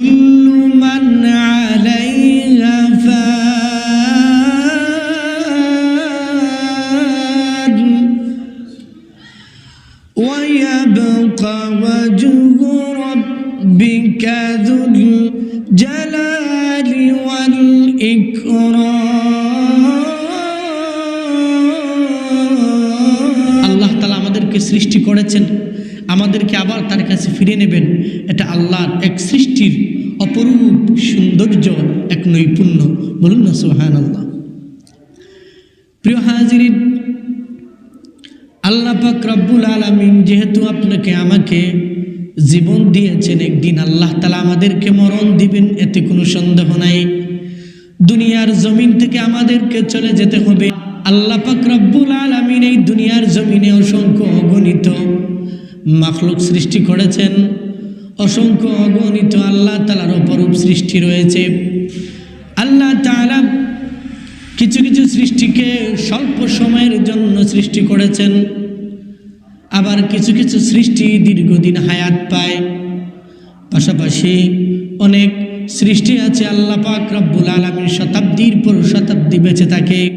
كل من عليها فان ويبقى وجه ربك ذو الجلال والإكرام আল্লাহ তালা আমাদেরকে সৃষ্টি করেছেন আমাদেরকে আবার তার কাছে ফিরে নেবেন। এটা আল্লাহর এক সৃষ্টির অপরূপ সৌন্দর্য, এক নৈপুণ্য। বলুন না সোহান আল্লাহ প্রিয় হাজিরিন, আল্লাহ পাক রব্বুল আলমিন যেহেতু আপনাকে আমাকে জীবন দিয়েছেন, একদিন আল্লাহ তালা আমাদেরকে মরণ দিবেন, এতে কোনো সন্দেহ নাই। দুনিয়ার জমিন থেকে আমাদেরকে চলে যেতে হবে। আল্লাহ পাক রব্বুল আলমিন এই দুনিয়ার জমিনে অসংখ্য অগণিত মাখলুক সৃষ্টি করেছেন। অসংখ্য অগণিত আল্লাহ তালার অপরূপ সৃষ্টি রয়েছে। আল্লাহ তালা কিছু কিছু সৃষ্টিকে স্বল্প সময়ের জন্য সৃষ্টি করেছেন। আবার কিছু কিছু সৃষ্টি দীর্ঘদিন হায়াত পায়। পাশাপাশি অনেক সৃষ্টি আছে আল্লাহ পাক রব্বুল আলমীর শতাব্দীর পর শতাব্দী বেঁচে থাকে।